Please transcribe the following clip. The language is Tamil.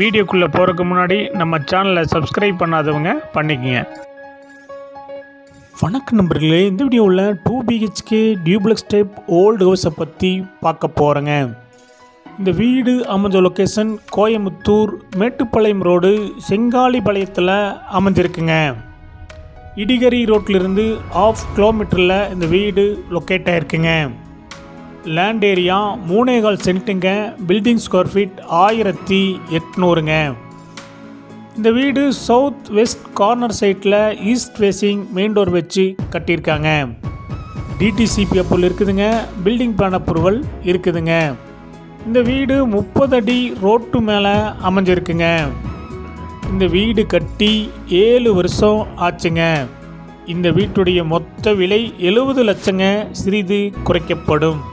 வீடியோக்குள்ளே போகிறதுக்கு முன்னாடி நம்ம சேனலை சப்ஸ்கிரைப் பண்ணாதவங்க பண்ணிக்கங்க. வணக்கம் நண்பர்களே இந்த வீடியோவில் two BHK duplex type old ஹவுஸை பற்றி பார்க்க போகிறேங்க இந்த வீடு அமைஞ்ச லொக்கேஷன் கோயமுத்தூர் மேட்டுப்பாளையம் ரோடு செங்காலிபாளையத்தில் அமைஞ்சிருக்குங்க. இடிகரி ரோட்டிலிருந்து ஆஃப் கிலோமீட்டரில் இந்த வீடு லொக்கேட் ஆகிருக்குங்க லேண்ட் ஏரியா மூணேகால் சென்ட்டுங்க. பில்டிங் ஸ்கொயர் ஃபீட் ஆயிரத்தி எட்நூறுங்க. இந்த வீடு சவுத் வெஸ்ட் கார்னர் சைட்டில் ஈஸ்ட் ஃபேஸிங் மெயின் டோர் வச்சு கட்டியிருக்காங்க. டிடிசிபி அப்ரூவல் இருக்குதுங்க. பில்டிங் பிளான் அப்ரூவல் இருக்குதுங்க. இந்த வீடு முப்பது அடி ரோட்டு மேலே அமைஞ்சிருக்குங்க. இந்த வீடு கட்டி ஏழு வருஷம் ஆச்சுங்க. இந்த வீட்டுடைய மொத்த விலை எழுபது லட்சங்க. சிறிது குறைக்கப்படும்.